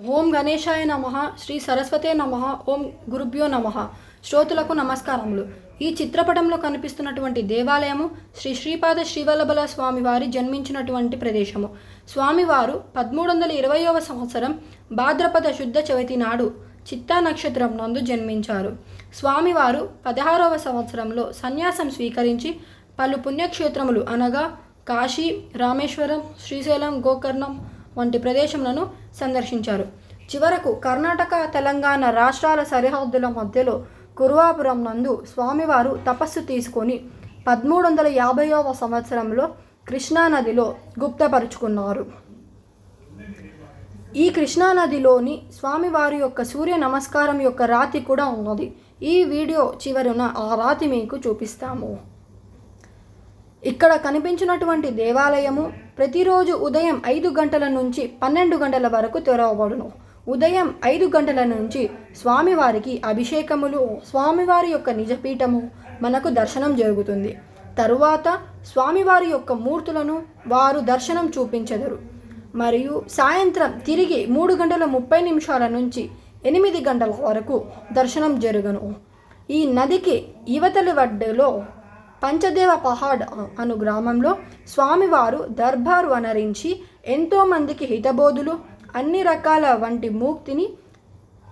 ఓం గణేశాయ నమ శ్రీ సరస్వతే నమ ఓం గురుభ్యో నమ. శ్రోతులకు నమస్కారములు. ఈ చిత్రపటంలో కనిపిస్తున్నటువంటి దేవాలయము శ్రీ శ్రీపాద శ్రీవల్లభల స్వామివారి జన్మించినటువంటి ప్రదేశము. స్వామివారు పదమూడు వందల ఇరవయవ సంవత్సరం భాద్రపద శుద్ధ చవితి నాడు చిత్తా నక్షత్రం నందు జన్మించారు. స్వామివారు పదహారవ సంవత్సరంలో సన్యాసం స్వీకరించి పలు పుణ్యక్షేత్రములు అనగా కాశీ రామేశ్వరం శ్రీశైలం గోకర్ణం వంటి ప్రదేశములను సందర్శించారు. చివరకు కర్ణాటక తెలంగాణ రాష్ట్రాల సరిహద్దుల మధ్యలో కురువాపురం నందు స్వామివారు తపస్సు తీసుకొని పదమూడు వందల యాభైవ సంవత్సరంలో కృష్ణానదిలో గుప్తపరుచుకున్నారు. ఈ కృష్ణానదిలోని స్వామివారి యొక్క సూర్య నమస్కారం యొక్క రాతి కూడా ఉన్నది. ఈ వీడియో చివరన ఆ రాతి మీకు చూపిస్తాము. ఇక్కడ కనిపించినటువంటి దేవాలయము ప్రతిరోజు ఉదయం ఐదు గంటల నుంచి పన్నెండు గంటల వరకు తెరవబడును. ఉదయం ఐదు గంటల నుంచి స్వామివారికి అభిషేకములు స్వామివారి యొక్క నిజపీఠము మనకు దర్శనం జరుగుతుంది. తరువాత స్వామివారి యొక్క మూర్తులను వారు దర్శనం చూపించెదరు. మరియు సాయంత్రం తిరిగి మూడు గంటల ముప్పై నిమిషాల నుంచి ఎనిమిది గంటల వరకు దర్శనం జరుగును. ఈ నదికి యువతలి వడ్డలో పంచదేవ పహాడ్ అను గ్రామంలో స్వామివారు దర్బారు అనరించి ఎంతోమందికి హితబోధులు అన్ని రకాల వంటి ముక్తిని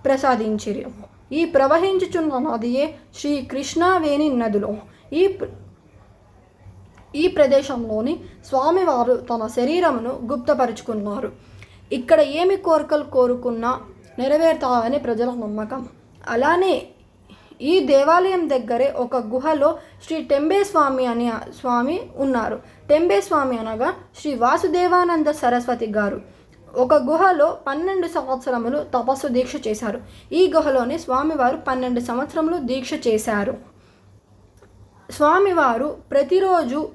ప్రసాదించిరి. ఈ ప్రవహించుచున్న నదియే శ్రీ కృష్ణావేణి నదులు. ఈ ఈ ప్రదేశంలోని స్వామివారు తన శరీరమును గుప్తపరుచుకున్నారు. ఇక్కడ ఏమి కోరికలు కోరుకున్నా నెరవేరుతాయని ప్రజల నమ్మకం. అలానే ఈ దేవాలయం దగ్గరే ఒక గుహలో శ్రీ టెంబే స్వామి అనే స్వామి ఉన్నారు. టెంబే స్వామి అనగా శ్రీ వాసుదేవానంద సరస్వతి గారు. ఒక గుహలో పన్నెండు సంవత్సరములు తపస్సు దీక్ష చేశారు. ఈ గుహలోనే స్వామివారు పన్నెండు సంవత్సరములు దీక్ష చేశారు. స్వామివారు ప్రతిరోజు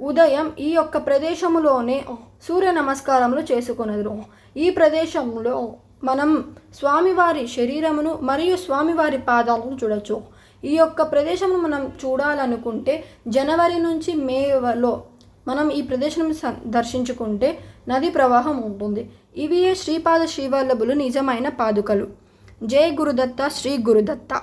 ఉదయం ఈ యొక్క ప్రదేశములోనే సూర్య నమస్కారములు చేసుకునేది ఈ ప్రదేశంలో మనం స్వామివారి శరీరమును మరియు స్వామివారి పాదాలను చూడొచ్చు. ఈ యొక్క ప్రదేశమును మనం చూడాలనుకుంటే జనవరి నుంచి మేలో మనం ఈ ప్రదేశం స- దర్శించుకుంటే నది ప్రవాహం ఉంటుంది. ఇవి శ్రీపాద శ్రీవల్లభులు నిజమైన పాదుకలు. జై గురుదత్త శ్రీ గురుదత్త.